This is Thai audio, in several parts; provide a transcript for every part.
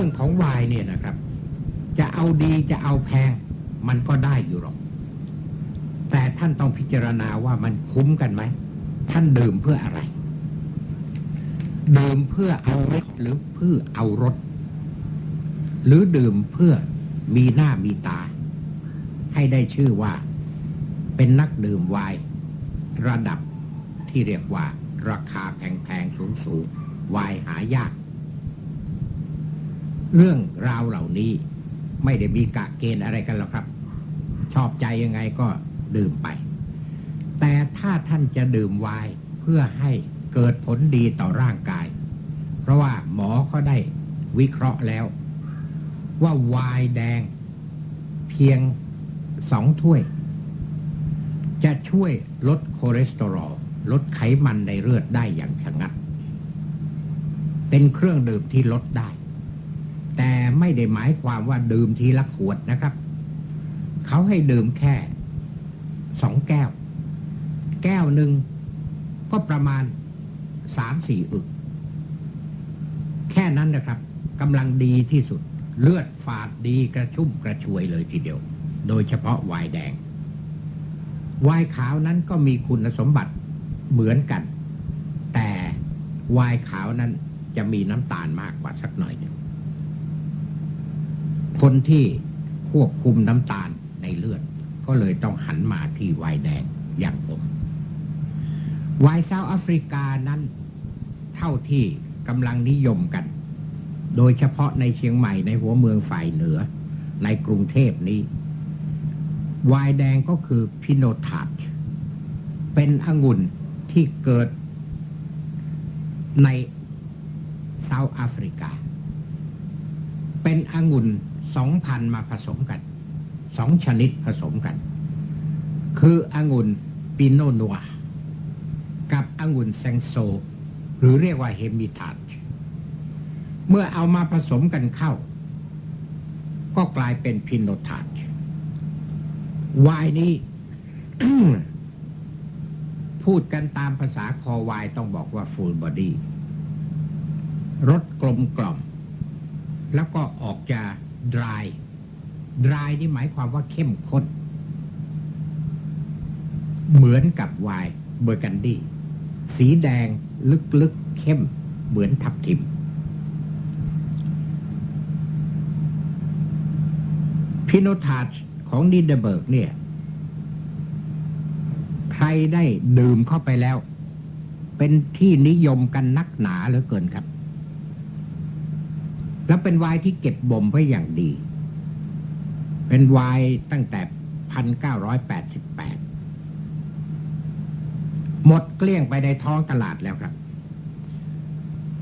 รื่องของไวน์เนี่ยนะครับ จะเอาดีจะเอาแพง มันก็ได้อยู่หรอก แต่ท่านต้องพิจารณาว่ามันคุ้มกันไหม ท่านดื่มเพื่ออะไร ดื่มเพื่อเอารสหรือเพื่อเอารสหรือดื่มเพื่อมีหน้ามีตา ให้ได้ชื่อว่า เป็นนักดื่มไวน์ระดับที่เรียกว่า ราคาแพงๆสูงๆไวน์หายาก เรื่องราวเหล่านี้ไม่ได้มีกะเกณฑ์อะไรกันหรอกครับ ชอบใจยังไงก็ดื่มไป แต่ถ้าท่านจะดื่มไวน์เพื่อให้เกิดผลดีต่อร่างกาย เพราะว่าหมอก็ได้วิเคราะห์แล้ว ว่าไวน์แดง เพียงสองถ้วย จะช่วยลดคอเลสเตอรอลลดไขมันในเลือดได้อย่างชะงัด เป็นเครื่องดื่มที่ลดได้ ไม่ได้หมายความว่าดื่มทีละขวดนะครับ เขาให้ดื่มแค่สองแก้ว แก้วหนึ่งก็ประมาณสามสี่อึก แค่นั้นนะครับกำลังดีที่สุด เลือดฝาดดีกระชุ่มกระชวยเลยทีเดียว โดยเฉพาะไวน์แดงไวน์ขาวนั้นก็มีคุณสมบัติเหมือนกัน แต่ไวน์ขาวนั้นจะมีน้ำตาลมากกว่าสักหน่อยนึ คนที่ควบคุมน้ำตาลในเลือด ก็เลยต้องหันมาที่ไวน์แดงอย่างผมไวน์เซาท์แอฟริกานั้นเท่าที่กำลังนิยมกัน โดยเฉพาะในเชียงใหม่ในหัวเมืองฝ่ายเหนือในกรุงเทพนี้ไวน์แดงก็คือพิโนทาชเป็นองุ่นที่เกิดในเซาท์แอฟริกา เป็นองุ่น สองพันมาผสมกันสองชนิดผสมกัน คือองุ่นปิโนนัว กับองุ่นแซงโซ หรือเรียกว่าเฮมิทัชเมื่อเอามาผสมกันเข้า ก็กลายเป็นพินโนทัชไวน์นี้พูดกันตามภาษาคอไวน์ต้องบอกว่าฟูลบอดี้รสกลมกล่อม แล้วก็ออกจะ dry dry นี่หมายความว่าเข้มข้น เหมือนกับไวน์เบอร์กันดีสีแดงลึกๆเข้มเหมือนทับทิม พิโนทาชของนิเดเบิร์กเนี่ย ใครได้ดื่มเข้าไปแล้ว เป็นที่นิยมกันนักหนาเหลือเกินครับ แล้วเป็นไวน์ที่เก็บบ่มไว้อย่างดี เป็นไวน์ตั้งแต่1988หมดเกลี้ยงไปในท้องตลาดแล้วครับ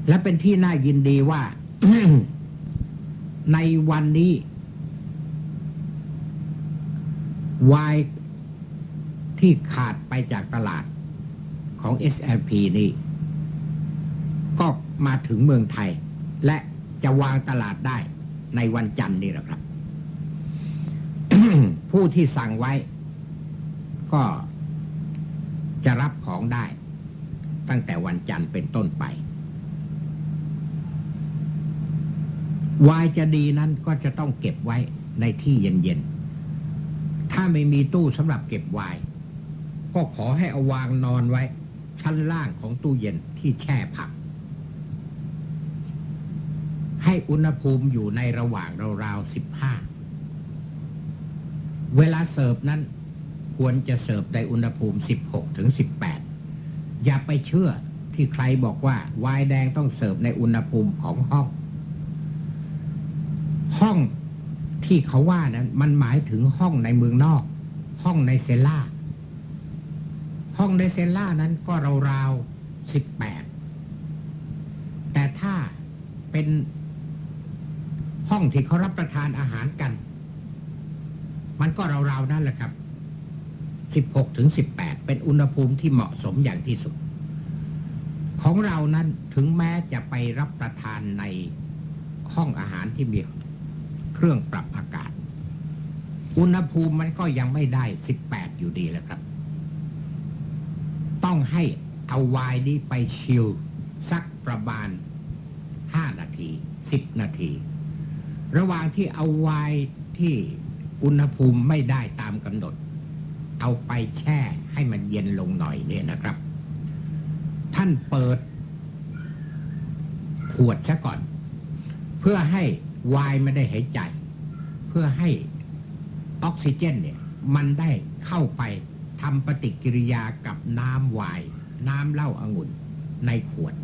และเป็นที่น่ายินดีว่า ในวันนี้ไวน์ที่ขาดไปจากตลาดของ SLP นี่ ก็มาถึงเมืองไทย และ จะวางตลาดได้ในวันจันทร์นี่แหละครับ ผู้ที่สั่งไว้ ก็จะรับของได้ ตั้งแต่วันจันทร์เป็นต้นไปวายจะดีนั้นก็จะต้องเก็บไว้ในที่เย็นๆ ถ้าไม่มีตู้สำหรับเก็บวน์ก็ขอให้เอาวางนอนไว้ ชั้นล่างของตู้เย็นที่แช่ผัก ให้อุณหภูมิอยู่ในระหว่างราวๆสิบห้าเวลาเสิร์ฟนั้นควรจะเสิร์ฟในอุณหภูมิ16ถึง18อย่าไปเชื่อที่ใครบอกว่าไวน์แดงต้องเสิร์ฟในอุณหภูมิของห้อง ห้องที่เขาว่านั้นมันหมายถึงห้องในเมืองนอก ห้องในเซลล่า ห้องในเซลล่านั้นก็ราวๆ18แต่ถ้าเป็น ห้องที่เขารับประทานอาหารกัน มันก็ราวๆนั่นแหละครับ 16ถึง18 เป็นอุณหภูมิที่เหมาะสมอย่างที่สุด ของเรานั้นถึงแม้จะไปรับประทานในห้องอาหารที่มีเครื่องปรับอากาศ อุณหภูมิมันก็ยังไม่ได้ 18 อยู่ดีแหละครับ ต้องให้เอาวน์นี้ไปชิลสักประมาณห้านาทีสิบนาที ระหว่างที่เอาไวน์ที่อุณหภูมิไม่ได้ตามกำหนด เอาไปแช่ให้มันเย็นลงหน่อยเนี่ยนะครับ ท่านเปิด ขวดซะก่อน เพื่อให้ไวน์ไม่ได้หายใจ เพื่อให้ออกซิเจนเนี่ย มันได้เข้าไปทำปฏิกิริยากับน้ำไวน์น้ำเหล้าอางุ่นในขวด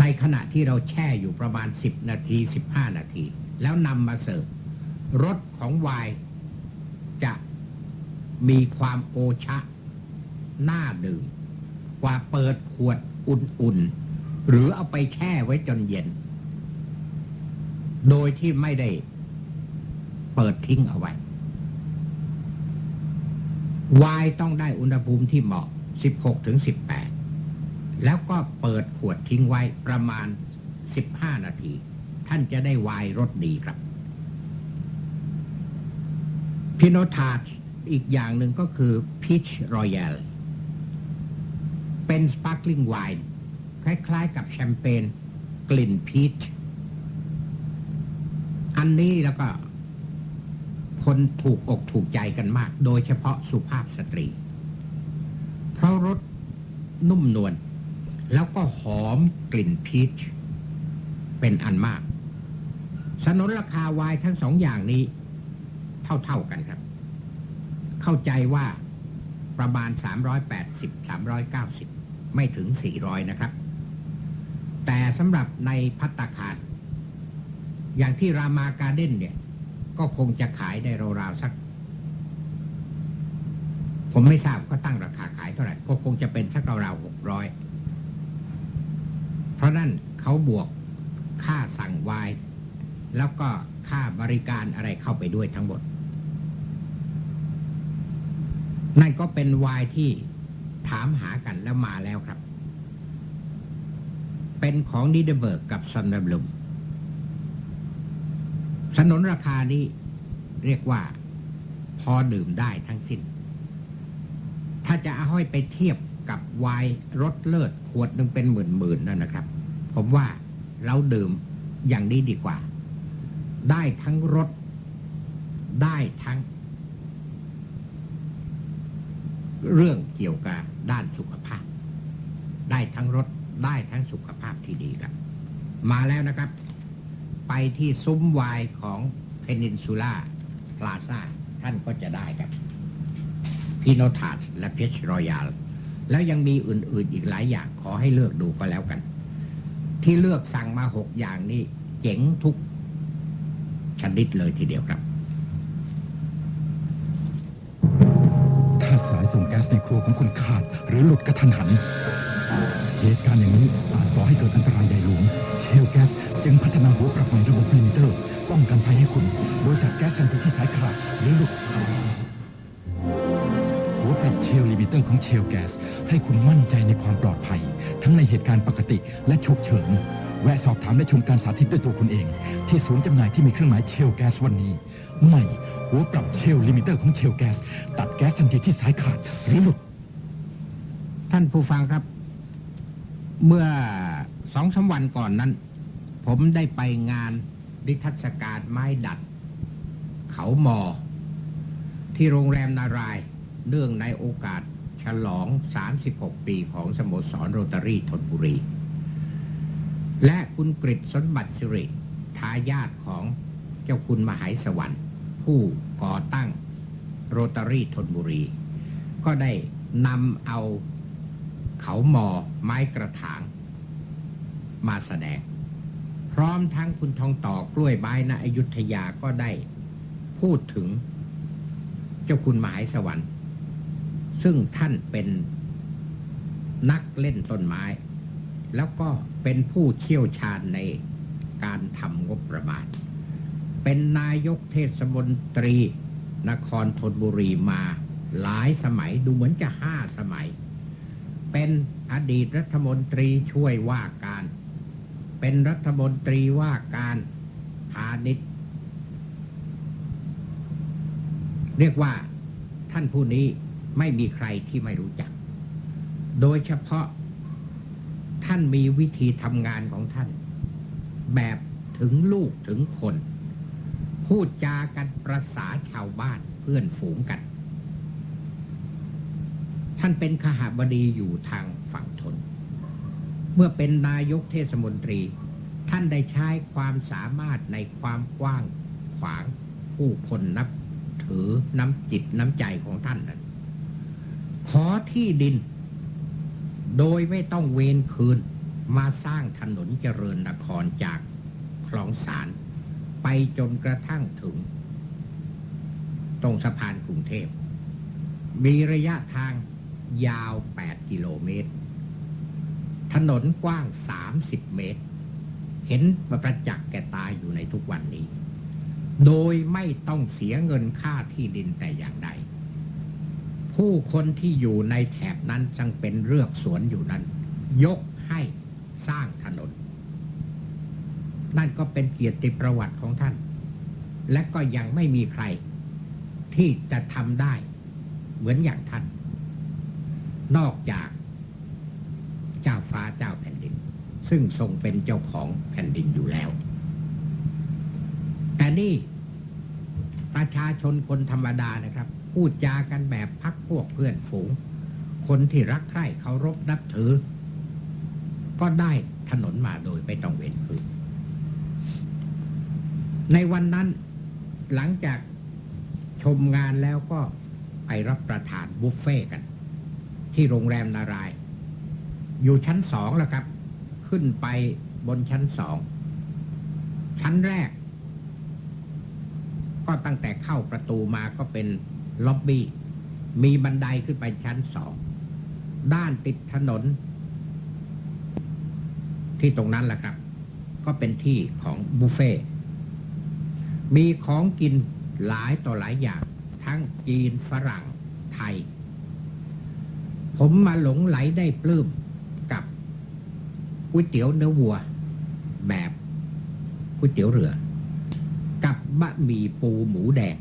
ในขณะที่เราแช่อยู่ประมาณ 10 นาที 15 นาที แล้วนำมาเสิร์ฟรสของไวน์จะมีความโอชะน่าดื่ม กว่าเปิดขวดอุ่นๆ หรือเอาไปแช่ไว้จนเย็น โดยที่ไม่ได้เปิดทิ้งเอาไว้ไวน์ต้องได้อุณหภูมิที่เหมาะ 16ถึง18 แล้วก็เปิดขวดทิ้งไว้ประมาณ 15 นาที ท่านจะได้ไวน์รสดีครับพิโนทาร์อีกอย่างหนึ่งก็คือพีชรอยัลเป็นสปาร์คลิงไวน์คล้ายๆกับแชมเปญกลิ่นพีชอันนี้แล้วก็คนถูกอกถูกใจกันมาก โดยเฉพาะสุภาพสตรี เพราะรสนุ่มนวล แล้วก็หอมกลิ่นพีชเป็นอันมาก สนนราคาไวน์ทั้งสองอย่างนี้ เท่า ๆ กันครับ เข้าใจว่าประมาณ 380 390 ไม่ถึง 400 นะครับ แต่สำหรับในพัตตาคาร อย่างที่รามาการ์เด้นเนี่ย ก็คงจะขายได้ราวๆสัก ผมไม่ทราบก็ตั้งราคาขายเท่าไหร่ ก็คงจะเป็นสักราวๆหก ร้อยเพราะนั่นเขาบวกค่าสั่งไวน์แล้วก็ค่าบริการอะไรเข้าไปด้วยทั้งหมด นั่นก็เป็นไวน์ที่ถามหากันแล้วมาแล้วครับ เป็นของนิเดเบิร์กกับซันเดบลุมสนนราคานี้เรียกว่าพอดื่มได้ทั้งสิ้น ถ้าจะเอาห้อยไปเทียบ กับไวน์รสเลิศขวดหนึ่งเป็นหมื่นๆนั่นนะครับ ผมว่าเราดื่มอย่างนี้ดีกว่า ได้ทั้งรสได้ทั้ง เรื่องเกี่ยวกับด้านสุขภาพ ได้ทั้งรสได้ทั้งสุขภาพที่ดีครับ มาแล้วนะครับ ไปที่ซุ้มไวน์ของเพนินซูล่าพลาซ่าท่านก็จะได้ครับพีโนทาสและเพชรรอยัล แล้วยังมีอื่นๆอีกหลายอย่างขอให้เลือกดูก็แล้วกัน ที่เลือกสั่งมาหกอย่างนี้เจ๋งทุกชนิดเลยทีเดียวครับ ถ้าสายส่งแก๊สในครัวของคุณขาด หรือหลุดกระทันหัน เหตุการณ์อย่างนี้อาจก่อให้เกิดอันตรายใหญ่ เตอร์ของเชลแก๊สให้คุณมั่นใจในความปลอดภัย ทั้งในเหตุการณ์ปกติและฉุกเฉิน แวะสอบถามและชมการสาธิตด้วยตัวคุณเอง ที่ศูนย์จำหน่ายที่มีเครื่องหมายเชลแก๊สวันนี้ ใหม่หัวปรับเชลลิมิเตอร์ของเชลแก๊สตัดแก๊สทันทีที่สายขาดหรือหลุด ท่านผู้ฟังครับ เมื่อสองสาวันก่อนนั้น ผมได้ไปงานนิทรรศการไม้ดัด เขาหมอ ที่โรงแรมนารายเนื่องในโอกาส ฉลอง 36 ปีของสโมสรโรตารี่ธนบุรี และคุณกฤษสนบัติสิริ ทายาทของเจ้าคุณมหายสวรรค์ ผู้ก่อตั้งโรตารี่ธนบุรี ก็ได้นำเอาเขาหมอไม้กระถาง มาแสดง พร้อมทั้งคุณทองต่อกล้วยไม้ณอยุธยาก็ได้พูดถึงเจ้าคุณหมายสวรรค์ ซึ่งท่านเป็นนักเล่นต้นไม้ แล้วก็เป็นผู้เชี่ยวชาญในการทำงบประมาณ เป็นนายกเทศมนตรี นครธนบุรีมาหลายสมัยดูเหมือนจะห้าสมัย เป็นอดีตรัฐมนตรีช่วยว่าการ เป็นรัฐมนตรีว่าการพาณิชย์ เรียกว่าท่านผู้นี้ ไม่มีใครที่ไม่รู้จัก โดยเฉพาะท่านมีวิธีทำงานของท่าน แบบถึงลูกถึงคน พูดจากันประษาชาวบ้านเพื่อนฝูงกัน ท่านเป็นขหบดีอยู่ทางฝั่งทน เมื่อเป็นนายกเทศมนตรี ท่านได้ใช้ความสามารถในความกว้างขวางผู้คนนับถือน้ำจิตน้ำใจของท่านนั้น ขอที่ดิน โดยไม่ต้องเวนคืน มาสร้างถนนเจริญนครจากคลองสาร ไปจนกระทั่งถึง ตรงสะพานกรุงเทพ มีระยะทางยาว 8 กิโลเมตร ถนนกว้าง 30 เมตร เห็นประจักษ์แก่ตาอยู่ในทุกวันนี้ โดยไม่ต้องเสียเงินค่าที่ดินแต่อย่างใด ผู้คนที่อยู่ในแถบนั้นจังเป็นเรือกสวนอยู่นั้น ยกให้สร้างถนน นั่นก็เป็นเกียรติประวัติของท่าน และก็ยังไม่มีใครที่จะทำได้เหมือนอย่างท่าน นอกจากเจ้าฟ้าเจ้าแผ่นดิน ซึ่งทรงเป็นเจ้าของแผ่นดินอยู่แล้ว แต่นี่ประชาชนคนธรรมดานะครับ พูดจากันแบบพักพวกเพื่อนฝูง คนที่รักใคร่เคารพนับถือ ก็ได้ถนนมาโดยไม่ต้องเว้นคืน ในวันนั้นหลังจากชมงานแล้วก็ไปรับประทานบุฟเฟ่ต์กัน ที่โรงแรมนาราย อยู่ชั้นสองแล้วครับ ขึ้นไปบนชั้นสอง ชั้นแรก ก็ตั้งแต่เข้าประตูมาก็เป็น ล็อบบี้ มีบันไดขึ้นไปชั้นสอง ด้านติดถนน ที่ตรงนั้นแหละครับ ก็เป็นที่ของบุฟเฟ่มีของกินหลายต่อหลายอย่าง ทั้งจีนฝรั่งไทย ผมมาหลงไหลได้ปลื้มกับก๋วยเตี๋ยวเนื้อวัว แบบก๋วยเตี๋ยวเรือ กับบะหมี่ปูหมูแดง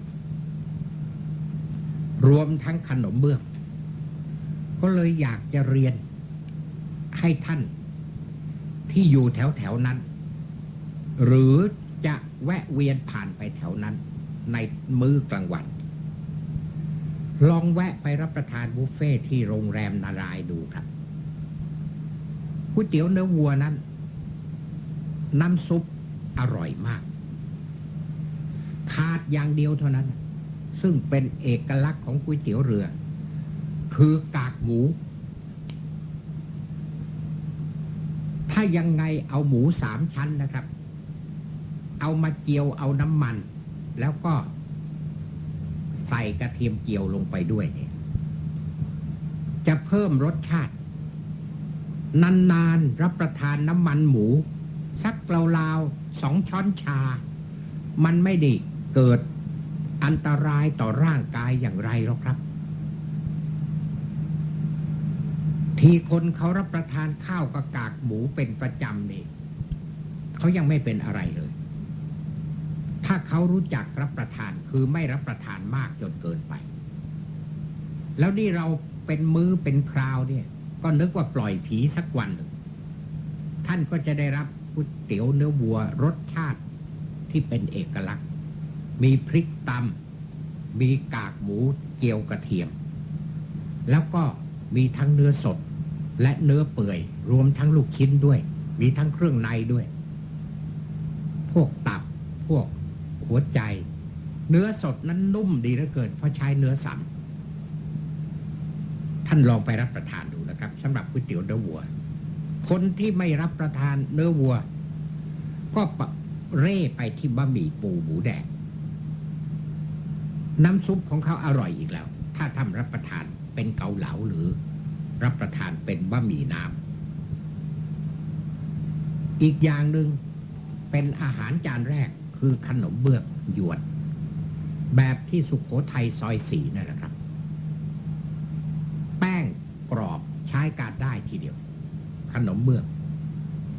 รวมทั้งขนมเบื้อง ก็เลยอยากจะเรียนให้ท่านที่อยู่แถวแถวนั้น หรือจะแวะเวียนผ่านไปแถวนั้น ในมื้อกลางวัน ลองแวะไปรับประทานบุฟเฟ่ที่โรงแรมนารายดูครับก๋วยเตี๋ยวเนื้อวัวนั้น น้ำซุปอร่อยมาก ขาดอย่างเดียวเท่านั้น ซึ่งเป็นเอกลักษณ์ของก๋วยเตี๋ยวเรือ คือกากหมู ถ้ายังไงเอาหมูสามชั้นนะครับ เอามาเจียวเอาน้ำมัน แล้วก็ใส่กระเทียมเจียวลงไปด้วยเนี่ย จะเพิ่มรสชาติ นานๆรับประทานน้ำมันหมู สักราวๆสองช้อนชา มันไม่ได้เกิด อันตรายต่อร่างกายอย่างไรหรอกครับ ที่คนเขารับประทานข้าวกับกากหมูเป็นประจำนี่เขายังไม่เป็นอะไรเลย ถ้าเขารู้จักรับประทานคือไม่รับประทานมากจนเกินไป แล้วนี่เราเป็นมือเป็นคราวเนี่ย ก็นึกว่าปล่อยผีสักวันหนึ่งท่านก็จะได้รับก๋วยเตี๋ยวเนื้อวัวรสชาติที่เป็นเอกลักษณ์ มีพริกตำมีกากหมูเจียวกระเทียม แล้วก็มีทั้งเนื้อสดและเนื้อเปื่อย รวมทั้งลูกชิ้นด้วย มีทั้งเครื่องในด้วย พวกตับพวกหัวใจ เนื้อสดนั้นนุ่มดีเหลือเกินเพราะใช้เนื้อสันท่านลองไปรับประทานดูนะครับสำหรับก๋วยเตี๋ยวเนื้อวัว คนที่ไม่รับประทานเนื้อวัว ก็ปะเร่ไปที่บะหมี่ปูหมูแดง น้ำซุปของเขาอร่อยอีกแล้ว ถ้าทำรับประทานเป็นเกาเหลาหรือรับประทานเป็นบะหมี่น้ำอีกอย่างหนึ่งเป็นอาหารจานแรกคือขนมเบื้องหยวด แบบที่สุขโขทัยซอยสีนั่นแหละครับ แป้งกรอบใช้การได้ทีเดียว ขนมเบื้อง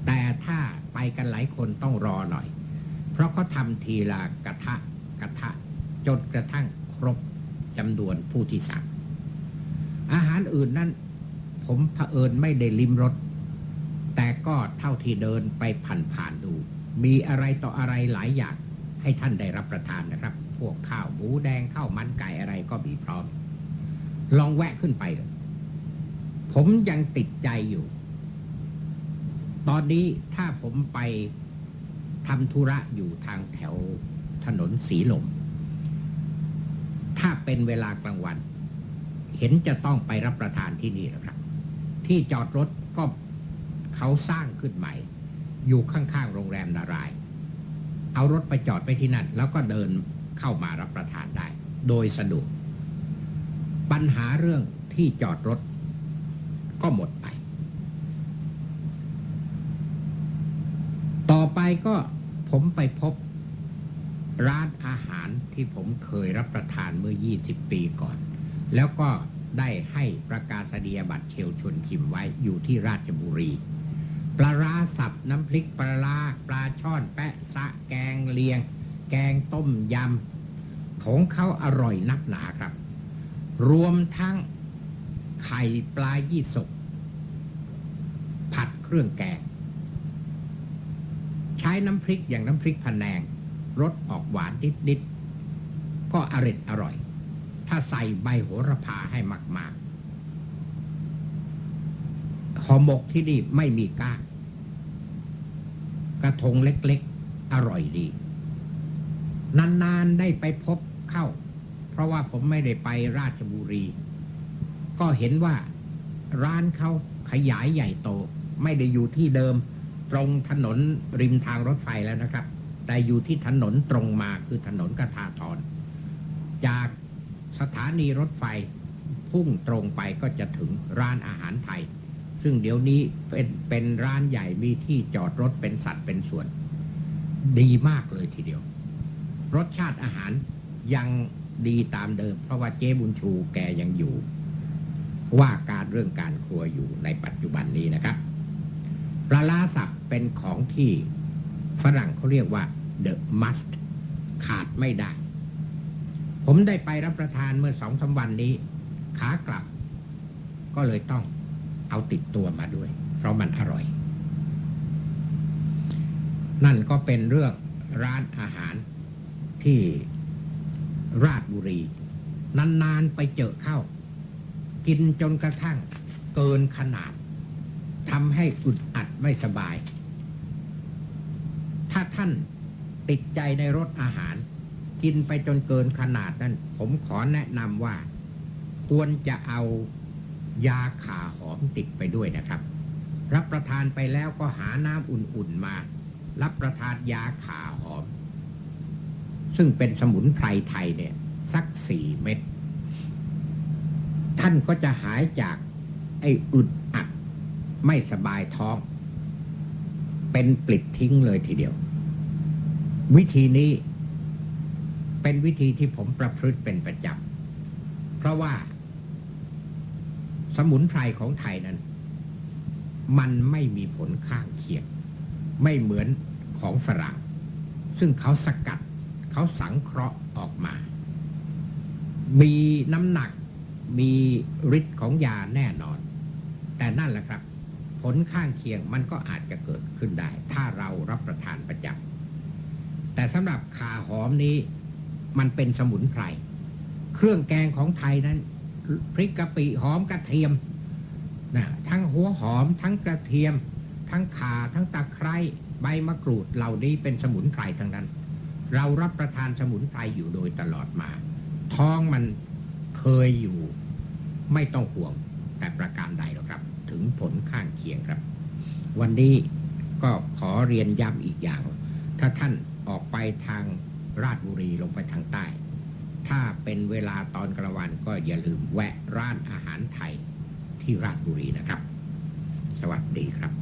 แต่ถ้าไปกันหลายคนต้องรอหน่อย เพราะเขาทำทีละกระทะกระทะ จนกระทั่งครบจำนวนผู้ที่สั่งอาหารอื่นนั้น ผมเผอิญไม่ได้ลิมรสแต่ก็เท่าที่เดินไปผ่านๆดู มีอะไรต่ออะไรหลายอย่างให้ท่านได้รับประทานนะครับ พวกข้าวหมูแดงข้าวมันไก่อะไรก็มีพร้อม ลองแวะขึ้นไปเลยผมยังติดใจอยู่ ตอนนี้ถ้าผมไปทำธุระอยู่ทางแถวถนนสีลม ถ้าเป็นเวลากลางวัน เห็นจะต้องไปรับประทานที่นี่แหละครับ ที่จอดรถก็เขาสร้างขึ้นใหม่ อยู่ข้างๆโรงแรมนาราย เอารถไปจอดไปที่นั่น แล้วก็เดินเข้ามารับประทานได้ โดยสะดวกปัญหาเรื่องที่จอดรถก็หมดไป ต่อไปก็ผมไปพบ ร้านอาหารที่ผมเคยรับประทานเมื่อ 20 ปีก่อน แล้วก็ได้ให้ประกาศนียบัตรเชลชวนชิมไว้อยู่ที่ราชบุรี ปลาร้าสับน้ำพริกปลาร้าปลาช่อนแปะสะแกงเลียง แกงต้มยำ ของเขาอร่อยนักหนาครับ รวมทั้งไข่ปลายี่สกผัดเครื่องแกง ใช้น้ำพริกอย่างน้ำพริกพะแนง รสออกหวานนิดๆก็อร่อยอร่อย ถ้าใส่ใบโหระพาให้มากๆห่อหมกที่นี่ไม่มีก้างกระทงเล็กๆ อร่อยดี นานๆได้ไปพบเข้า เพราะว่าผมไม่ได้ไปราชบุรี ก็เห็นว่าร้านเขาขยายใหญ่โต ไม่ได้อยู่ที่เดิม ตรงถนนริมทางรถไฟแล้วนะครับ แต่อยู่ที่ถนนตรงมาคือถนนกระทาทรจากสถานีรถไฟพุ่งตรงไปก็จะถึงร้านอาหารไทย ซึ่งเดี๋ยวนี้เป็นเป็นร้านใหญ่มีที่จอดรถเป็นสัตว์เป็นส่วน ดีมากเลยทีเดียว รสชาติอาหารยังดีตามเดิม เพราะว่าเจ๊บุญชูแกยังอยู่ ว่าการเรื่องการครัวอยู่ในปัจจุบันนี้นะครับปลาลาสับเป็นของที่ ฝรั่งเขาเรียกว่า the must ขาดไม่ได้ ผมได้ไปรับประทานเมื่อสองสาวันนี้ ขากลับ ก็เลยต้องเอาติดตัวมาด้วย เพราะมันอร่อย นั่นก็เป็นเรื่องร้านอาหารที่ราชบุรี นาน ๆ ไปเจอเข้า กินจนกระทั่งเกินขนาดทำให้อึดอัดไม่สบาย ถ้าท่านติดใจในรสอาหาร กินไปจนเกินขนาดนั้น ผมขอแนะนำว่า ควรจะเอายาข่าหอมติดไปด้วยนะครับ รับประทานไปแล้วก็หาน้ำอุ่นๆมา รับประทานยาข่าหอม ซึ่งเป็นสมุนไพรไทยเนี่ย สักสี่เม็ดท่านก็จะหายจากไอ้อึดอัดไม่สบายท้อง เป็นปลิดทิ้งเลยทีเดียว วิธีนี้เป็นวิธีที่ผมประพฤติเป็นประจำเพราะว่า สมุนไพรของไทยนั้น มันไม่มีผลข้างเคียง ไม่เหมือนของฝรั่ง ซึ่งเขาสกัดเขาสังเคราะห์ออกมา มีน้ำหนักมีฤทธิ์ของยาแน่นอน แต่นั่นแหละครับ ผลข้างเคียงมันก็อาจจะเกิดขึ้นได้ ถ้าเรารับประทานประจำแต่สำหรับขาหอมนี้มันเป็นสมุนไพรเครื่องแกงของไทยนั้น พริกกะปิหอมกระเทียมนะทั้งหัวหอม ทั้งกระเทียม ทั้งข่าทั้งตะไคร้ใบมะกรูดเหล่านี้เป็นสมุนไพรทั้งนั้น เรารับประทานสมุนไพรอยู่โดยตลอดมา ท้องมันเคยอยู่ไม่ต้องห่วงแต่ประการใดหร ถึงผลข้างเคียงครับ วันนี้ก็ขอเรียนย้ำอีกอย่าง ถ้าท่านออกไปทางราชบุรีลงไปทางใต้ ถ้าเป็นเวลาตอนกลางวันก็อย่าลืมแวะร้านอาหารไทยที่ราชบุรีนะครับ สวัสดีครับ